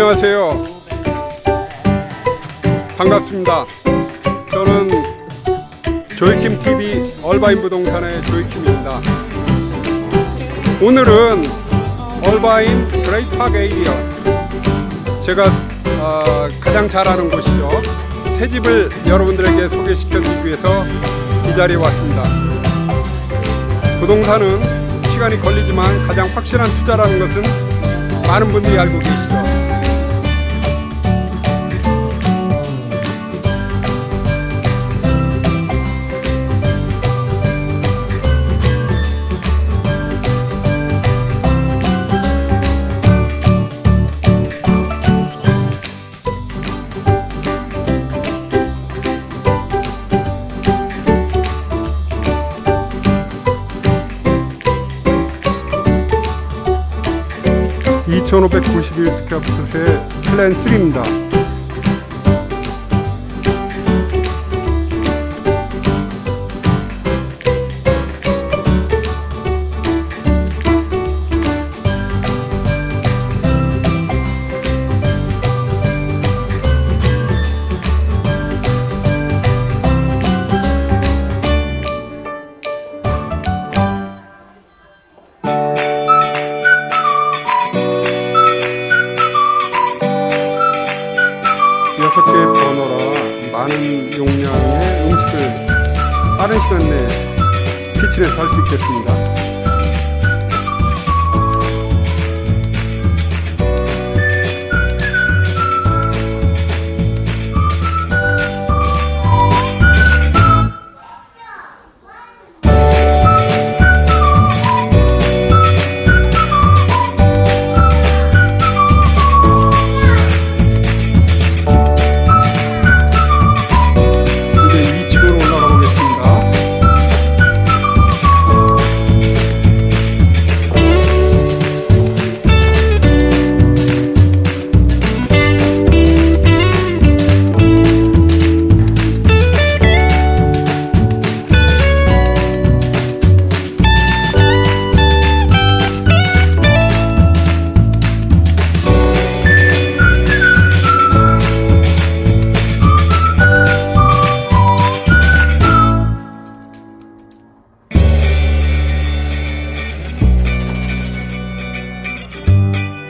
안녕하세요. 반갑습니다. 저는 조이킴 TV 얼바인 부동산의 조이킴입니다. 오늘은 얼바인 그레이트파크 에이리어 제가 어, 가장 잘 아는 곳이죠. 새 집을 여러분들에게 소개시켜 드리기 위해서 이 자리에 왔습니다. 부동산은 시간이 걸리지만 가장 확실한 투자라는 것은 많은 분들이 알고 계시죠. (2591) 스퀘어풋의 플랜 3입니다. 많은 용량의 음식을 빠른 시간 내에 키친에서 할 수 있겠습니다.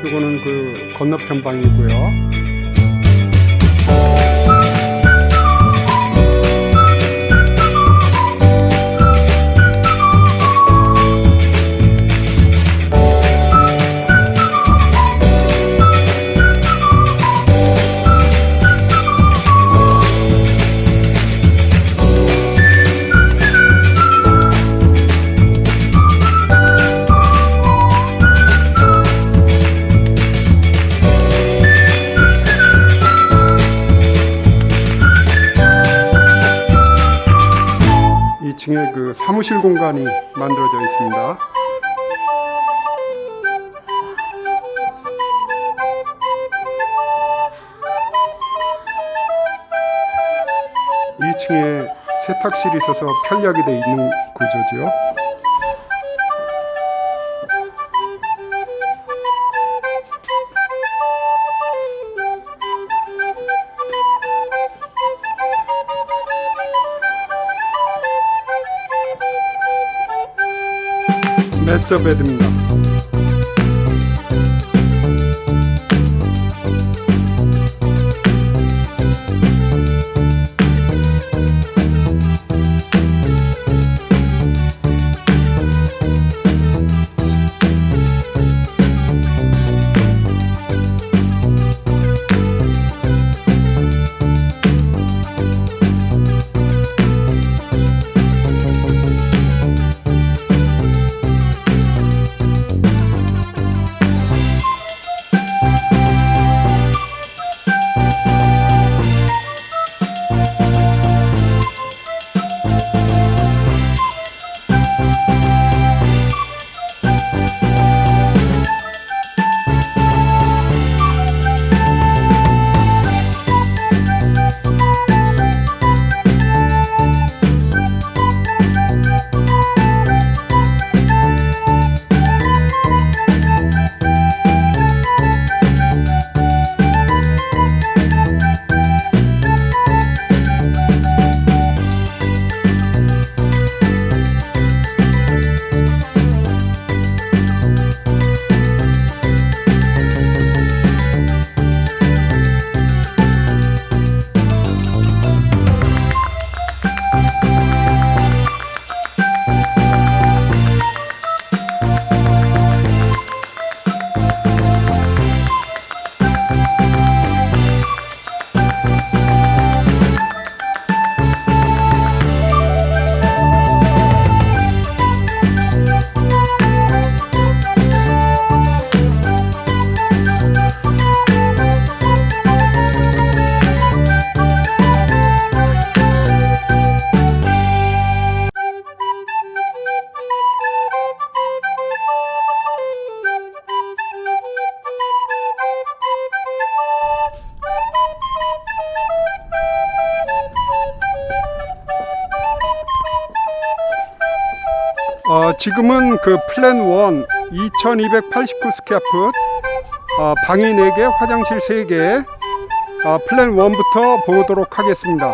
이거는 그 건너편 방이고요. 사무실 공간이 만들어져 있습니다. 이층에 세탁실이 있어서 편리하게 돼 있는 구조죠. 메스 지금은 그 플랜 1 2289 스퀘어풋 어, 방이 4개, 화장실 3개 어, 플랜 1부터 보도록 하겠습니다.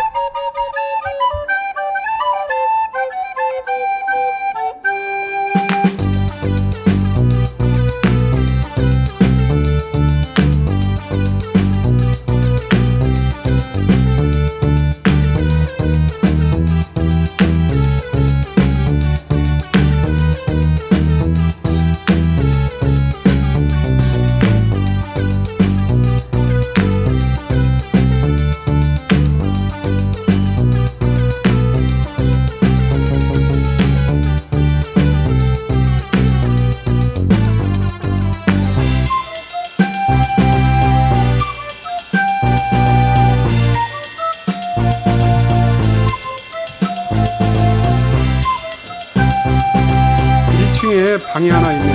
2층에 방이 하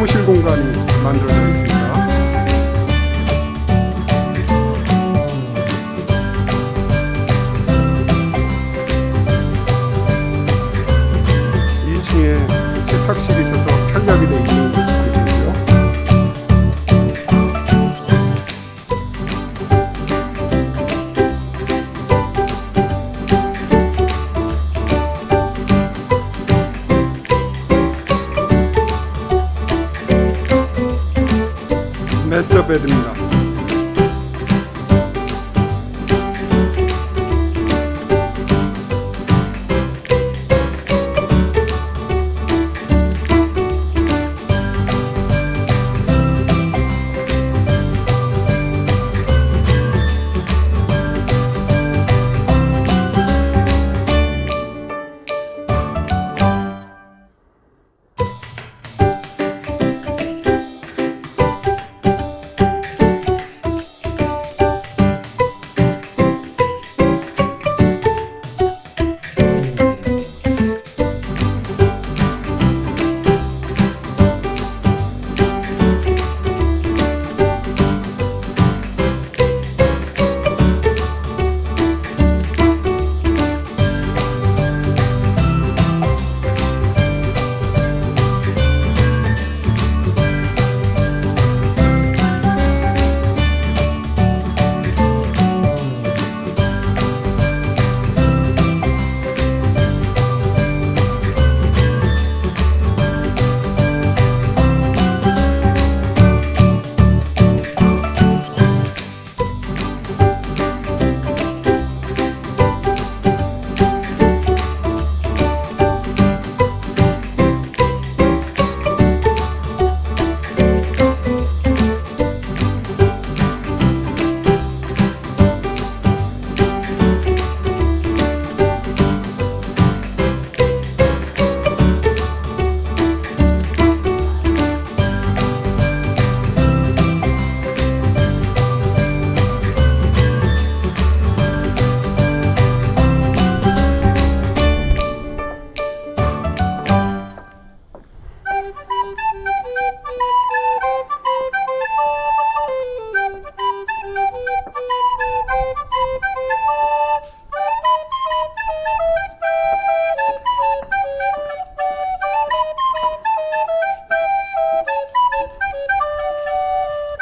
사무실 공간이 만들어져 있습니다. 마스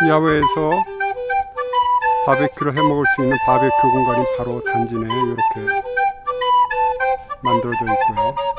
야외에서 바베큐를 해 먹을 수 있는 바베큐 공간이 바로 단지 내에 이렇게 만들어져 있고요.